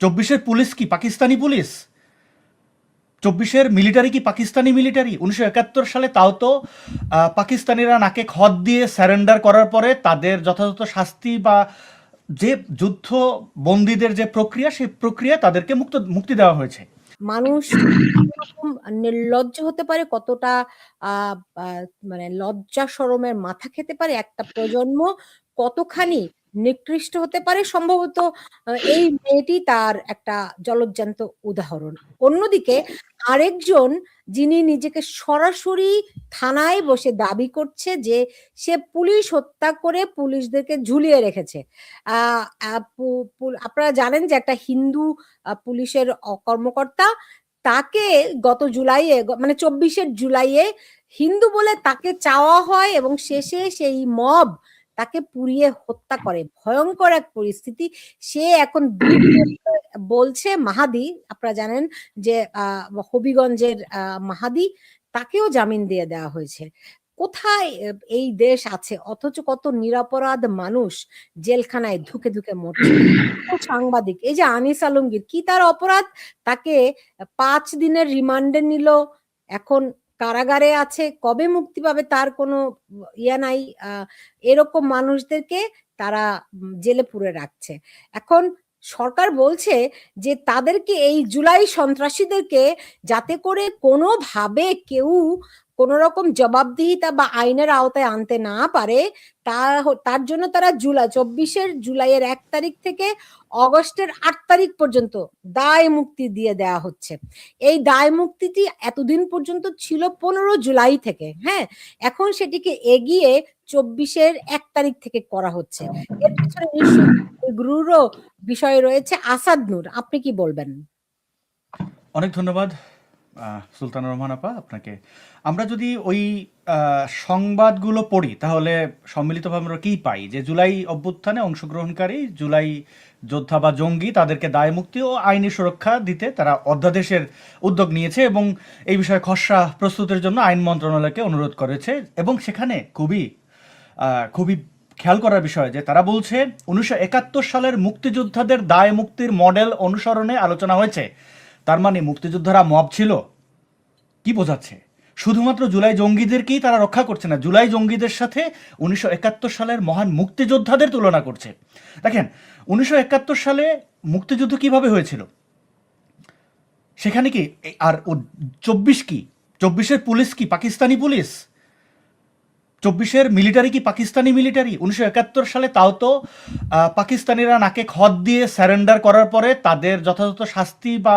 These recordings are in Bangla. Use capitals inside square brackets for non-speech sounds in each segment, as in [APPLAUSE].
চব্বিশের পুলিশ কি পাকিস্তানি পুলিশ? চব্বিশের মিলিটারি কি পাকিস্তানি মিলিটারি? উনিশশো একাত্তর সালে তাও তো পাকিস্তানিরা নাকে খত দিয়ে স্যারেন্ডার করার পরে তাদের যথাযথ শাস্তি বা যে যুদ্ধ বন্দীদের যে প্রক্রিয়া, সেই প্রক্রিয়া তাদেরকে মুক্ত, মুক্তি দেওয়া হয়েছে। মানুষ নির্লজ্জ হতে পারে, কতটা মানে লজ্জা শরমের মাথা খেতে পারে একটা প্রজন্ম, কতখানি নিকৃষ্ট হতে পারে। সম্ভবত এই মেয়েটি তার একটা জলজ্জান্ত উদাহরণ। অন্যদিকে আরেকজন যিনি নিজেকে সরাসরি থানায় বসে দাবি করছে যে সে পুলিশ হত্যা করে পুলিশদেরকে ঝুলিয়ে রেখেছে। আপনারা জানেন যে একটা হিন্দু পুলিশের কর্মকর্তা তাকে গত জুলাইয়ে মানে চব্বিশের জুলাইয়ে হিন্দু বলে তাকে চাওয়া হয় এবং শেষে সেই মব তাকে পুড়িয়ে হত্যা করে। ভয়ঙ্কর এক পরিস্থিতি। সে এখন [COUGHS] বলছে মাহাদি আপনারা জানেন যে আহ, হবিগঞ্জের মাহাদি তাকেও জামিন দিয়ে দেওয়া হয়েছে। কোথায় এই দেশ আছে? অথচ কত নিরাপরাধ মানুষ জেলখানায় ধুকে ধুকে মরছে। সাংবাদিক। এই যে আনিস আলমগীর কি তার অপরাধ? তাকে পাঁচ দিনের রিমান্ডে নিল। এখন কারাগারে আছে, কবে মুক্তি পাবে তার কোনো ইয়া নাই। এরকম মানুষদেরকে তারা জেলে পুরে রাখছে। এখন সরকার বলছে যে তাদেরকে এই জুলাই সন্ত্রাসীদেরকে যাতে করে কোনোভাবে কেউ কোন রকম জবাবদিহিতা বা আইনের আওতায় আনতে না পারে, তা তার জন্য তারা জুলাই, চব্বিশের জুলাইয়ের এক তারিখ থেকে অগস্টের আট তারিখ পর্যন্ত দায় মুক্তি দিয়ে দেওয়া হচ্ছে। এই দায় মুক্তিটি এতদিন পর্যন্ত ছিল পনেরো জুলাই থেকে হ্যাঁ? এখন সেটিকে এগিয়ে চব্বিশের এক তারিখ থেকে করা হচ্ছে। এর পিছনে গুরুরও বিষয় রয়েছে, আসাদ নূর, আপনি কি বলবেন? অনেক ধন্যবাদ। আহ, সুলতানুর রহমান আপা আপনাকে। আমরা যদি ওই সংবাদগুলো পড়ি তাহলে সম্মিলিতভাবে আমরা কী পাই? যে জুলাই অভ্যুত্থানে অংশগ্রহণকারী জুলাই যোদ্ধা বা জঙ্গি তাদেরকে দায় মুক্তি ও আইনি সুরক্ষা দিতে তারা অধ্যাদেশের উদ্যোগ নিয়েছে এবং এই বিষয়ে খসড়া প্রস্তুতের জন্য আইন মন্ত্রণালয়কে অনুরোধ করেছে এবং সেখানে খুবই খুবই খেয়াল করার বিষয় যে তারা বলছে উনিশশো একাত্তর সালের মুক্তিযোদ্ধাদের দায় মুক্তির মডেল অনুসরণে আলোচনা হয়েছে। তার মানে মুক্তিযোদ্ধারা মব ছিল? কি বোঝাচ্ছে? শুধুমাত্র জুলাই জঙ্গিদেরকেই তারা রক্ষা করছে না, জুলাই জঙ্গিদের সাথে উনিশশো একাত্তর সালের মহান মুক্তিযোদ্ধাদের তুলনা করছে। দেখেন, উনিশশো একাত্তর সালে মুক্তিযুদ্ধ কীভাবে হয়েছিল? সেখানে কি আর চব্বিশ কি? চব্বিশের পুলিশ কি পাকিস্তানি পুলিশ? চব্বিশের মিলিটারি কি পাকিস্তানি মিলিটারি? উনিশশো একাত্তর সালে তাও তো পাকিস্তানিরা নাকে খত দিয়ে স্যারেন্ডার করার পরে তাদের যথাযথ শাস্তি বা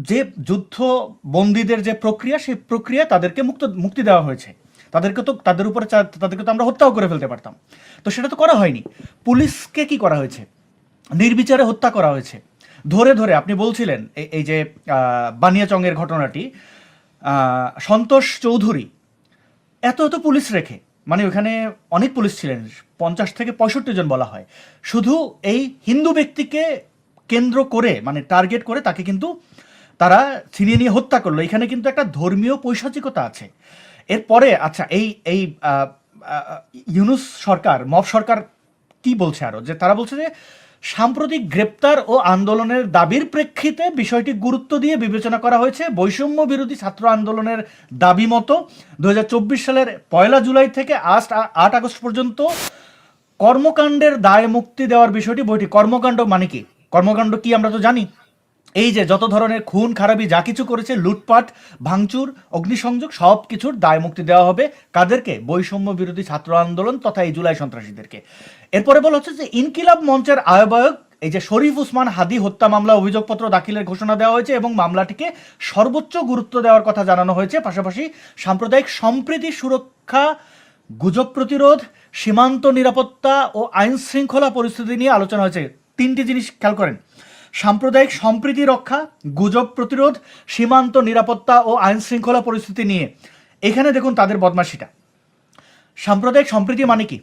যে যুদ্ধ বন্দীদের যে প্রক্রিয়া, সেই প্রক্রিয়া তাদেরকে মুক্ত, মুক্তি দেওয়া হয়েছে। তাদেরকে তো, তাদের উপরে তাদেরকে তো আমরা হত্যাও করে ফেলতে পারতাম। তো সেটা তো করা হয়নি। পুলিশকে কি করা হয়েছে? নির্বিচারে হত্যা করা হয়েছে। ধরে ধরে আপনি বলছিলেন এই- যে বানিয়াচংয়ের ঘটনাটি সন্তোষ চৌধুরী এত এত পুলিশ রেখে মানে ওখানে অনেক পুলিশ ছিলেন, পঞ্চাশ থেকে পঁয়ষট্টি জন বলা হয়। শুধু এই হিন্দু ব্যক্তিকে কেন্দ্র করে মানে টার্গেট করে তাকে কিন্তু তারা ছিনিয়ে নিয়ে হত্যা করল। এখানে কিন্তু একটা ধর্মীয় পৈশাচিকতা আছে। এরপরে আচ্ছা এই এই ইউনুস সরকার মব সরকার কি বলছে আরও? যে তারা বলছে যে, সাম্প্রতিক গ্রেপ্তার ও আন্দোলনের দাবির প্রেক্ষিতে বিষয়টি গুরুত্ব দিয়ে বিবেচনা করা হয়েছে। বৈষম্য বিরোধী ছাত্র আন্দোলনের দাবি মতো দু হাজার চব্বিশ সালের পয়লা জুলাই থেকে আজ আট আগস্ট পর্যন্ত কর্মকাণ্ডের দায় মুক্তি দেওয়ার বিষয়টি বইটি কর্মকাণ্ড মানে কি? কর্মকাণ্ড কি আমরা তো জানি? এই যে যত ধরনের খুন, খারাপি, যা কিছু করেছে, লুটপাট, ভাঙচুর, অগ্নিসংযোগ, সব কিছুর দায় মুক্তি দেওয়া হবে কাদেরকে? বৈষম্য বিরোধী ছাত্র আন্দোলন তথা এই জুলাই সন্ত্রাসীদেরকে। এরপরে বলা হচ্ছে যে ইনকিলাব মঞ্চের আহ্বায়ক, এই যে শরীফ উসমান হাদি হত্যা মামলা অভিযোগপত্র দাখিলের ঘোষণা দেওয়া হয়েছে এবং মামলাটিকে সর্বোচ্চ গুরুত্ব দেওয়ার কথা জানানো হয়েছে। পাশাপাশি সাম্প্রদায়িক সম্প্রীতি সুরক্ষা, গুজব প্রতিরোধ, সীমান্ত নিরাপত্তা ও আইন শৃঙ্খলা পরিস্থিতি নিয়ে আলোচনা হয়েছে। তিনটি জিনিস খেয়াল করেন। সাম্প্রদায়িক সম্প্রীতি রক্ষা, গুজব প্রতিরোধ, সীমান্ত নিরাপত্তা ও আইন শৃঙ্খলা পরিস্থিতি নিয়ে। এখানে দেখুন তাদের বদমাশিটা। সাম্প্রদায়িক সম্প্রীতি মানে কি?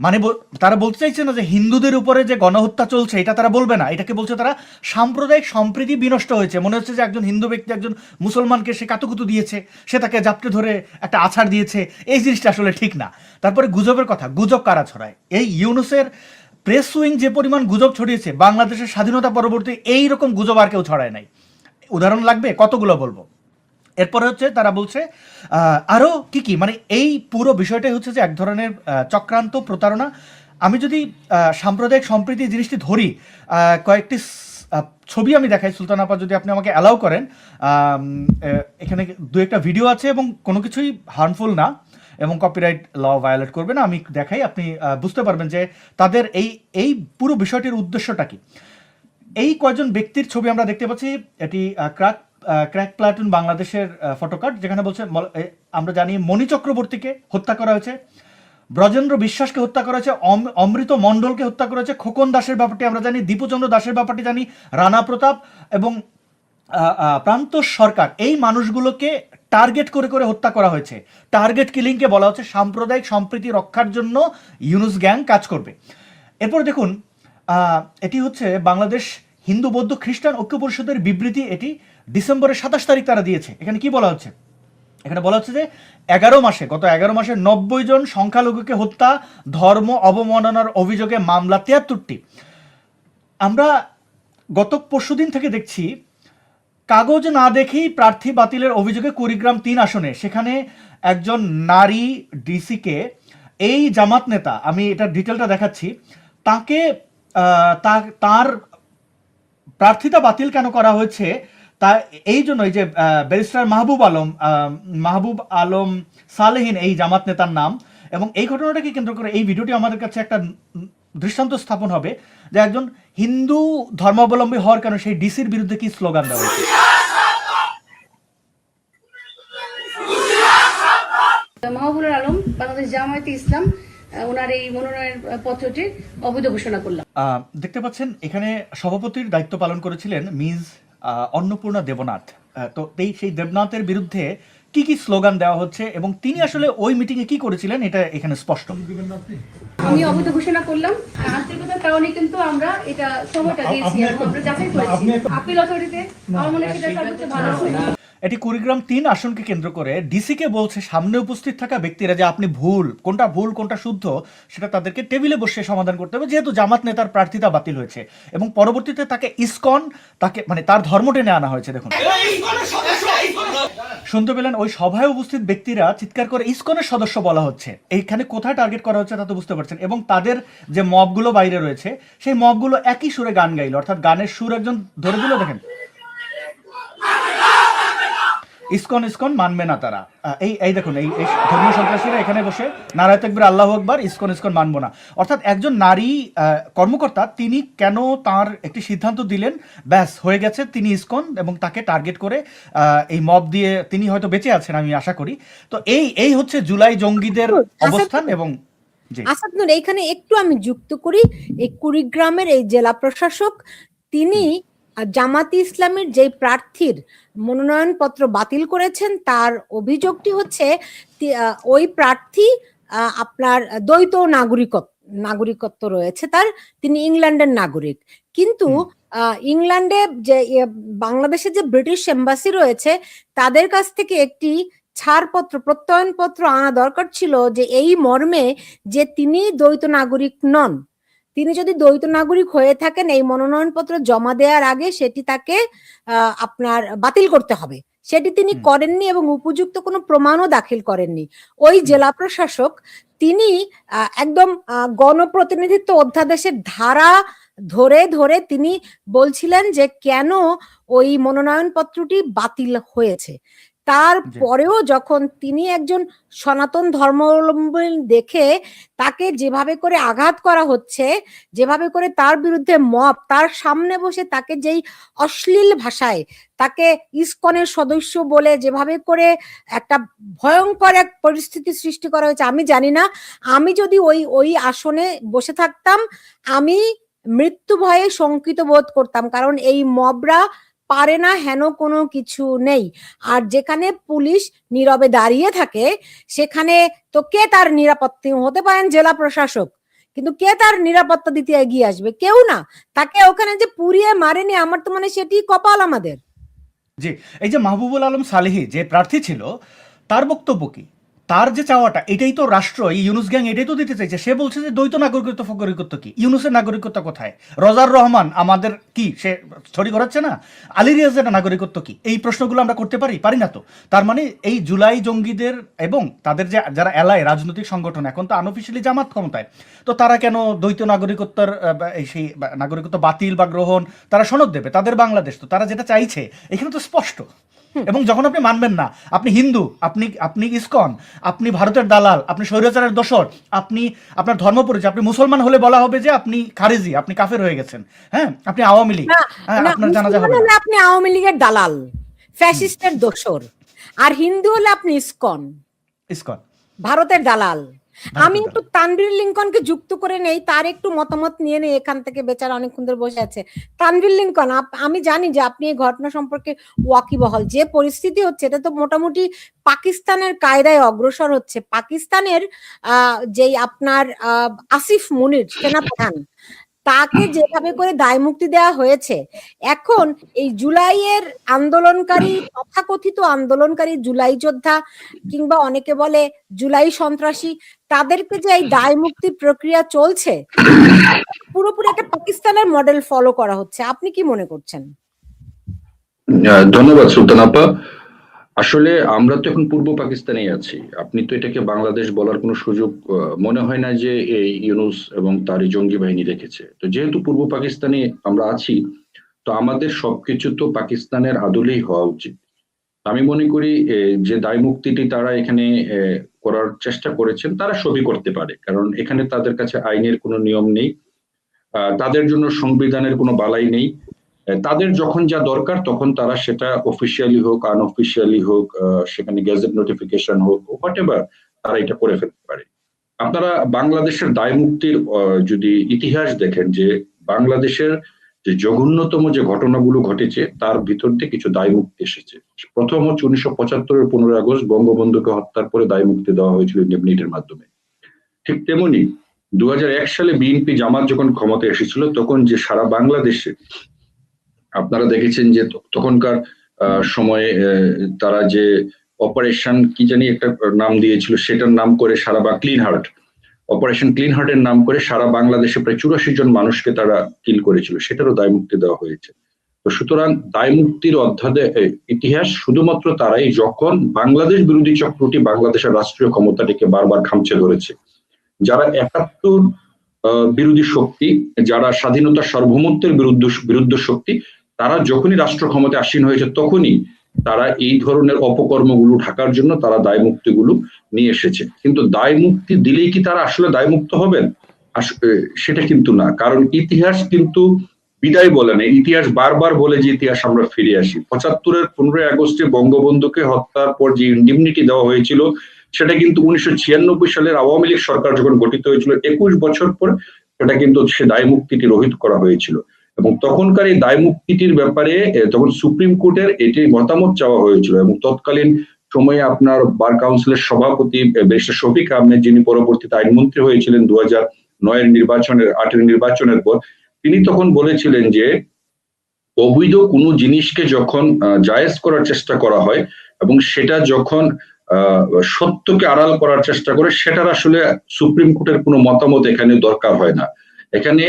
মানে তারা বলতে চাইছে না যে হিন্দুদের উপরে যে গণহত্যা চলছে, এটা তারা বলবে না। এটাকে বলছে তারা সাম্প্রদায়িক সম্প্রীতি বিনষ্ট হয়েছে। মনে হচ্ছে যে একজন হিন্দু ব্যক্তি একজন মুসলমানকে সে কাতুকুতু দিয়েছে, সে তাকে জাপটে ধরে একটা আছাড় দিয়েছে। এই জিনিসটা আসলে ঠিক না। তারপরে গুজবের কথা, গুজব কারা ছড়ায়? এই ইউনুসের প্রেস উইং যে পরিমাণ গুজব ছড়িয়েছে বাংলাদেশের স্বাধীনতা পরবর্তী এই রকম গুজব আর কেউ ছড়ায় নাই। উদাহরণ লাগবে? কতগুলো বলব? এরপরে হচ্ছে তারা বলছে আহ, আরও কি কি? মানে এই পুরো বিষয়টাই হচ্ছে যে এক ধরনের চক্রান্ত প্রতারণা। আমি যদি সাম্প্রদায়িক সম্প্রীতি জিনিসটি ধরি কয়েকটি ছবি আমি দেখাই সুলতান আপা যদি আপনি আমাকে অ্যালাউ করেন। এখানে দু একটা ভিডিও আছে এবং কোনো কিছুই হার্মফুল না। এবং কপিরাইট ল ভায়োলেট করবে না, আমি দেখাই, আপনি বুঝতে পারবেন যে তাদের এই এই পুরো বিষয়টির উদ্দেশ্যটা কি। এই কয়জন ব্যক্তির ছবি আমরা দেখতে পাচ্ছি, এটি ক্রাক ক্র্যাক প্লাটুন বাংলাদেশের ফটোকার্ড যেখানে বলছে আমরা জানি মণি চক্রবর্তীকে হত্যা করা হয়েছে, ব্রজেন্দ্র বিশ্বাসকে হত্যা করা হয়েছে, অম- অমৃত মণ্ডলকে হত্যা করা হয়েছে, খোকন দাসের ব্যাপারটি আমরা জানি, দীপুচন্দ্র দাসের ব্যাপারটি জানি, রানা প্রতাপ এবং প্রান্ত সরকার, এই মানুষগুলোকে টার্গেট করে করে হত্যা করা হয়েছে। টার্গেট কিলিংকে বলা হচ্ছে সাম্প্রদায়িক সম্প্রীতি রক্ষার জন্য ইউনুস গ্যাং কাজ করবে। এরপর দেখুন এটি হচ্ছে বাংলাদেশ হিন্দু, বৌদ্ধ, খ্রিস্টান ঐক্য পরিষদের বিবৃতি। এটি ডিসেম্বরের সাতাশ তারিখ তারা দিয়েছে। এখানে কি বলা হচ্ছে? এখানে বলা হচ্ছে যে এগারো মাসে, গত এগারো মাসে নব্বই জন সংখ্যালঘুকে হত্যা, ধর্ম অবমাননার অভিযোগে মামলা তিয়াত্তরটি। আমরা গত পরশুদিন থেকে দেখছি কাগজ না দেখেই প্রার্থী বাতিলের অভিযোগে কুড়িগ্রাম তিন আসনে। সেখানে একজন নারী ডিসিকে, এই জামাত নেতা, আমি এটা ডিটেলটা দেখাচ্ছি, তাকে তার প্রার্থিতা বাতিল কেন করা হয়েছে, তা এই জন্যই যে ব্যারিস্টার মাহবুব আলম মাহবুব আলম সালেহিন এই জামাত নেতার নাম। এবং এই ঘটনাটাকে কেন্দ্র করে এই ভিডিওটি আমাদের কাছে একটা দৃষ্টান্ত স্থাপন হবে যে একজন হিন্দু ধর্মাবলম্বী হওয়ার কারণে সেই ডিসির বিরুদ্ধে কি স্লোগান দেওয়া হয়েছে? মাহবুবুল আলম বাংলাদেশ জামায়াতে ইসলাম ওনার এই মনোনয়ন পত্রটি অবৈধ ঘোষণা করলাম। আহ, দেখতে পাচ্ছেন এখানে সভাপতির দায়িত্ব পালন করেছিলেন আহ, অন্নপূর্ণা দেবনাথ। তো সেই দেবনাথের বিরুদ্ধে কি কি স্লোগান দেওয়া হচ্ছে এবং তিনি আসলে ওই মিটিংয়ে কি করেছিলেন এটা এখানে স্পষ্ট। আমি অবৈধ ঘোষণা করলাম। আন্তরিকতার কারণে কিন্তু আমরা এটা সময়টা দিয়েছি আমরা যাচাই করেছি। আপিল অথরিটিতে আমার মনে হয় সেটা সর্বোচ্চ ভালো এটি কুড়িগ্রাম তিন আসনকে কেন্দ্র করে ডিসিকে বলছে সামনে উপস্থিত থাকা ব্যক্তিরা যে আপনি ভুল, কোনটা ভুল, কোনটা শুদ্ধ, সেটা তাদেরকে টেবিলে বসে সমাধান করতে হবে, যেহেতু জামাত নেতার প্রার্থিতা বাতিল হয়েছে। এবং পরবর্তীতে তাকে ইসকন, তাকে মানে তার ধর্ম টেনে আনা হয়েছে, দেখুন। শুনতে পেলেন, ওই সভায় উপস্থিত ব্যক্তিরা চিৎকার করে ইসকনের সদস্য বলা হচ্ছে। এইখানে কোথায় টার্গেট করা হচ্ছে তা তো বুঝতে পারছেন। এবং তাদের যে মবগুলো বাইরে রয়েছে, সেই মবগুলো একই সুরে গান গাইলো। অর্থাৎ গানের সুর একজন ধরে দিল দেখেন। ইসকন ইসকন মানবে না তারা। এই এই দেখুন এই ধর্মীয় সন্ত্রাসীরা এখানে বসে নারায় তকবির আল্লাহ আকবার ইসকন ইসকন মানবো না। অর্থাৎ একজন নারী কর্মকর্তা তিনি কেন তার একটি সিদ্ধান্ত দিলেন ব্যাস হয়ে গেছে তিনি ইসকন এবং তাকে টার্গেট করে আহ, এই মব দিয়ে তিনি হয়তো বেঁচে আছেন আমি আশা করি। তো এই এই হচ্ছে জুলাই জঙ্গিদের অবস্থান এবং আসাদ নূর এইখানে একটু আমি যুক্ত করি এই কুড়িগ্রামের এই জেলা প্রশাসক তিনি জামাতি ইসলামের যে প্রার্থীর মনোনয়নপত্র বাতিল করেছেন তার অভিযোগটি হচ্ছে ওই প্রার্থী আপনার দ্বৈত নাগরিকত্ব নাগরিকত্ব রয়েছে তার তিনি ইংল্যান্ডের নাগরিক। কিন্তু ইংল্যান্ডে যে বাংলাদেশে যে ব্রিটিশ এম্বাসি রয়েছে তাদের কাছ থেকে একটি ছাড়পত্র প্রত্যয়নপত্র আনা দরকার ছিল যে এই মর্মে যে তিনি দ্বৈত নাগরিক নন। তিনি যদি দ্বৈত নাগরিক হয়ে থাকেন এই মনোনয়নপত্র জমা দেওয়ার আগে সেটি তাকে আপনার বাতিল করতে হবে। সেটি তিনি করেননি এবং উপযুক্ত কোনো প্রমাণও দাখিল করেননি। ওই জেলা প্রশাসক তিনি একদম গণপ্রতিনিধিত্ব অধ্যাদেশের ধারা ধরে ধরে তিনি বলছিলেন যে কেন ওই মনোনয়নপত্রটি বাতিল হয়েছে। তারপরেও যখন তিনি একজন সনাতন ধর্মাবলম্বী দেখে তাকে যেভাবে করে আঘাত করা হচ্ছে, যেভাবে করে তার বিরুদ্ধে মব, তার সামনে বসে তাকে যেই অশ্লীল ভাষায়, তাকে ইসকনের সদস্য বলে যেভাবে করে একটা ভয়ঙ্কর এক পরিস্থিতি সৃষ্টি করা হয়েছে, আমি জানি না। আমি যদি ওই ওই আসনে বসে থাকতাম, আমি মৃত্যু ভয়ে শঙ্কিত বোধ করতাম। কারণ এই মবরা পারে না, হেন কোনো কিছু নেই। আর যেখানে পুলিশ নীরবে দাঁড়িয়ে থাকে, সেখানে তো কে তার নিরাপত্তা, হতে পারেন জেলা প্রশাসক, কিন্তু কে তার নিরাপত্তা দিতে এগিয়ে আসবে? কেউ না। তাকে ওখানে যে পুড়িয়ে মারেনি, আমার তো মানে সেটি কপাল আমাদের। জি, এই যে মাহবুবুল আলম সালেহি যে প্রার্থী ছিল, তার বক্তব্য কি? তার যে চাওয়াটা, এটাই তো রাষ্ট্র, এই ইউনুস গ্যাং এটাই তো দিতে চাইছে। সে বলছে যে দ্বৈত নাগরিকত্ব ফগরিকত্ব কি? ইউনুসের নাগরিকত্ব কোথায়? রজার রহমান আমাদের কি? সে ছড়ি করাচ্ছে না? আলী রিয়াজের নাগরিকত্ব কি? এই প্রশ্নগুলো আমরা করতে পারি? পারি না তো। তার মানে এই জুলাই জঙ্গিদের এবং তাদের যে, যারা এলায় রাজনৈতিক সংগঠন, এখন তো আনঅফিসিয়ালি জামাত ক্ষমতায়, তো তারা কেন দ্বৈত নাগরিকত্বর সেই নাগরিকত্ব বাতিল বা গ্রহণ, তারা সনদ দেবে? তাদের বাংলাদেশ তো, তারা যেটা চাইছে, এখানে তো স্পষ্ট। এবং যখন আপনি মানবেন না আপনি হিন্দু আপনি আপনি ইসকন আপনি ভারতের দালাল আপনি স্বৈরাচারের দোসর আপনি আপনার ধর্ম পরিচয় আপনি মুসলমান হলে বলা হবে যে আপনি খারেজি আপনি কাফের হয়ে গেছেন হ্যাঁ? আপনি আওয়ামী লীগ হ্যাঁ, আপনার জানাজা হবে হলে আপনি আওয়ামী লীগের দালাল ফ্যাসিস্টের দোসর আর হিন্দু হলে আপনি ইসকন। ইসকন। ভারতের দালাল। আমি। একটু তানভীর লিঙ্কনকে যুক্ত করে নেই তার একটু মতামত নিয়ে নেই এখান থেকে বেচারা অনেকক্ষণ ধরে বসে আছে তানভীর লিঙ্কন আমি জানি যে আপনি এই ঘটনা সম্পর্কে ওয়াকিবহল যে পরিস্থিতি হচ্ছে এটা তো মোটামুটি পাকিস্তানের কায়দায় অগ্রসর হচ্ছে পাকিস্তানের আহ, যেই আপনার আহ, আসিফ মুনির সেনাপ্রধান তাকে যেভাবে করে দায় মুক্তি দেওয়া হয়েছে এখন এই জুলাইয়ের আন্দোলনকারী তথাকথিত আন্দোলনকারী জুলাই যোদ্ধা কিংবা অনেকে বলে জুলাই সন্ত্রাসী তাদেরকে যে এই দায় মুক্তির প্রক্রিয়া চলছে পুরোপুরি একটা পাকিস্তানের মডেল ফলো করা হচ্ছে। আপনি কি মনে করছেন? ধন্যবাদ সুলতান আপা। আসলে আমরা তো এখন পূর্ব পাকিস্তানেই আছি। আপনি তো এটাকে বাংলাদেশ বলার কোনো সুযোগ মনে হয় না যে এই ইউনুস এবং তার জঙ্গি বাহিনী রেখেছে তো যেহেতু পূর্ব পাকিস্তানে আমরা আছি, তো আমাদের সবকিছু তো পাকিস্তানের আদলেই হওয়া উচিত। আমি মনে করি যে দায় মুক্তিটি তারা এখানে করার চেষ্টা করেছেন, তারা সবই করতে পারে। কারণ এখানে তাদের কাছে আইনের কোনো নিয়ম নেই তাদের জন্য সংবিধানের কোনো বালাই নেই। তাদের যখন যা দরকার, তখন তারা সেটা অফিসিয়ালি হোক আনঅফিসিয়ালি হোক সেখানে গ্যাজেট নোটিফিকেশন হোক হোয়াট এভার তারা এটা করে ফেলতে পারে। আপনারা বাংলাদেশের দায় মুক্তির যদি ইতিহাস দেখেন যে বাংলাদেশের যে জঘন্যতম যে ঘটনাগুলো ঘটেছে, তার ভিতর দিয়ে কিছু দায় মুক্তি এসেছে। প্রথম হচ্ছে উনিশশো পঁচাত্তরের পনেরোই আগস্ট বঙ্গবন্ধুকে হত্যার পরে দায় মুক্তি দেওয়া হয়েছিল ইন্ডেমনিটির মাধ্যমে। ঠিক তেমনি দু হাজার এক সালে বিএনপি জামাত যখন ক্ষমতায় এসেছিল, তখন যে সারা বাংলাদেশে আপনারা দেখেছেন যে তখনকার সময়ে তারা যে অপারেশন কি জানি একটা নাম দিয়েছিল, সেটার নাম করে সারা বা ক্লিন হার্ট। অপারেশন ক্লিন হার্টের নাম করে সারা বাংলাদেশে প্রায় চুরাশি জন মানুষকে তারা কিল করেছিল, সেটারও দায় মুক্তি দেওয়া হয়েছে। তো সুতরাং দায় মুক্তির ইতিহাস শুধুমাত্র তারাই, যখন বাংলাদেশ বিরোধী চক্রটি বাংলাদেশের রাষ্ট্রীয় ক্ষমতাটিকে বারবার খামচে ধরেছে, যারা একাত্তর বিরোধী শক্তি, যারা স্বাধীনতা সার্বভৌমত্বের বিরুদ্ধ বিরুদ্ধ শক্তি তারা যখনই রাষ্ট্র ক্ষমতায় আসীন হয়েছে তখনই তারা এই ধরনের অপকর্মগুলো ঢাকার জন্য তারা দায় মুক্তিগুলো নিয়ে এসেছে। কিন্তু দায় মুক্তি দিলেই কি তারা আসলে দায় মুক্ত হবেন সেটা কিন্তু না। কারণ ইতিহাস কিন্তু বিদায় বলে না। ইতিহাস বারবার বলে যে ইতিহাস আমরা ফিরে আসি। পঁচাত্তরের পনেরোই আগস্টে বঙ্গবন্ধুকে হত্যার পর যে ইন্ডিমনিটি দেওয়া হয়েছিল, সেটা কিন্তু উনিশশো ছিয়ানব্বই সালের আওয়ামী লীগ সরকার যখন গঠিত হয়েছিল, একুশ বছর পর সেটা কিন্তু সে দায় মুক্তিটি রহিত করা হয়েছিল। এবং তখনকার এই দায় মুক্তিটির ব্যাপারে তখন সুপ্রিম কোর্টের এটি মতামত চাওয়া হয়েছিল এবং তৎকালীন সময়ে আপনার বার কাউন্সিলের সভাপতি ব্যারিস্টার শফিক আহমেদ, যিনি পরবর্তীতে আইনমন্ত্রী হয়েছিলেন দু হাজার নয়ের নির্বাচনের আটের নির্বাচনের পর, তিনি তখন বলেছিলেন যে, অবৈধ কোনো জিনিসকে যখন জায়েজ করার চেষ্টা করা হয় এবং সেটা যখন সত্যকে আড়াল করার চেষ্টা করে, সেটার আসলে সুপ্রিম কোর্টের কোনো মতামত এখানে দরকার হয় না। এখানে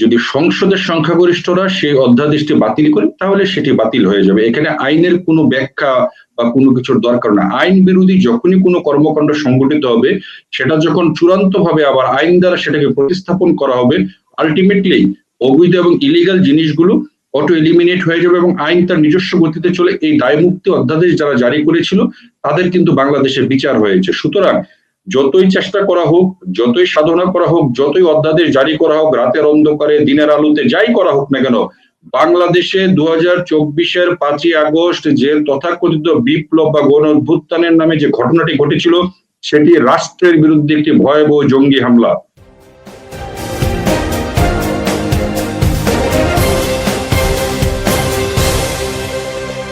যদি সংসদের সংখ্যাগরিষ্ঠরা সেই অধ্যাদেশটি বাতিল করে, তাহলে সেটি বাতিল হয়ে যাবে। এখানে আইনের কোনো ব্যাখ্যা বা কোনো কিছুর দরকার না। আইন বিরোধী যখনই কোনো কর্মকাণ্ড সংগঠিত হবে, সেটা যখন চূড়ান্ত ভাবে আবার আইন দ্বারা সেটাকে প্রতিস্থাপন করা হবে আলটিমেটলি অবৈধ এবং ইলিগাল জিনিসগুলো অটো এলিমিনেট হয়ে যাবে এবং আইন তার নিজস্ব গতিতে চলে। এই দায়মুক্তি অধ্যাদেশ যারা জারি করেছিল, তাদের কিন্তু বাংলাদেশে বিচার হয়েছে। সুতরাং যতই চেষ্টা করা হোক, যতই সাধনা করা হোক, যতই অধ্যাদেশ জারি করা হোক, রাতের অন্ধকারে, দিনের আলোতে যাই করা হোক না কেন, বাংলাদেশে দু হাজার চব্বিশের পাঁচই আগস্ট যে তথাকথিত বিপ্লব বা গণ অভ্যুত্থানের নামে যে ঘটনাটি ঘটেছিল, সেটি রাষ্ট্রের বিরুদ্ধে একটি ভয়াবহ জঙ্গি হামলা।